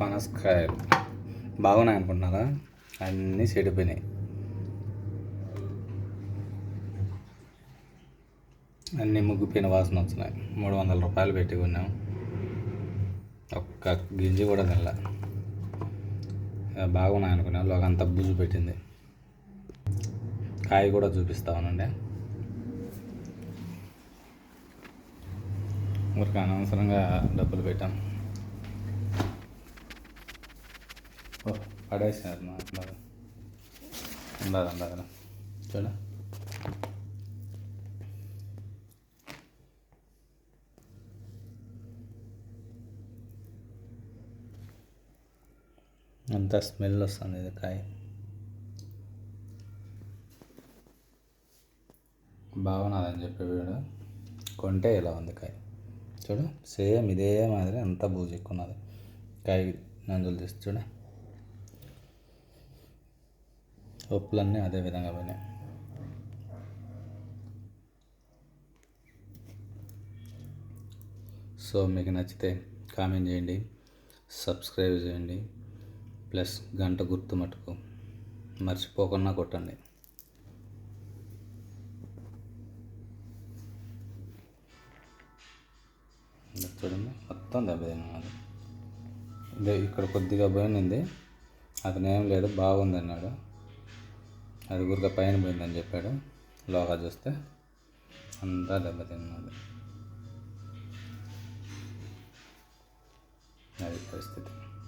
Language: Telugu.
పనసకాయలు బాగున్నాయి అనుకుంటున్నారా అన్నీ చెడిపోయినాయి. అన్నీ ముగ్గిపోయిన వాసన వచ్చినాయి. మూడు వందల రూపాయలు పెట్టి కొన్నాం. ఒక్క గింజి కూడా తినలే. బాగున్నాయి అనుకున్నాం లోక అంత బుజు పెట్టింది. కాయ కూడా చూపిస్తా ఉనండి ఊరికి అనవసరంగా డబ్బులు పెట్టాం. ఓ పడేసినారు మా అందరు ఉండదు ఉండదు చూడ. అంత స్మెల్ వస్తుంది ఇది కాయ. బాగున్నదని చెప్పి వీడు కొంటే ఇలా ఉంది కాయ. చూడు సేమ్ ఇదే మాదిరి అంత బూజు ఎక్కున్నది కాయ నందులు తీసి చూడ. ఉప్పులన్నీ అదే విధంగా పోయినాయి. సో మీకు నచ్చితే కామెంట్ చేయండి సబ్స్క్రైబ్ చేయండి ప్లస్ గంట గుర్తు మటుకు మర్చిపోకుండా కొట్టండి. చూడండి మొత్తం దెబ్బతిన్నాడు ఇదే ఇక్కడ కొద్దిగా పోయింది అతను ఏం లేదు బాగుంది అన్నాడు. అది ఊరికే పైన పోయిందని చెప్పాడు. లోగా చూస్తే అంతా దెబ్బతిన్నది. అది పరిస్థితి.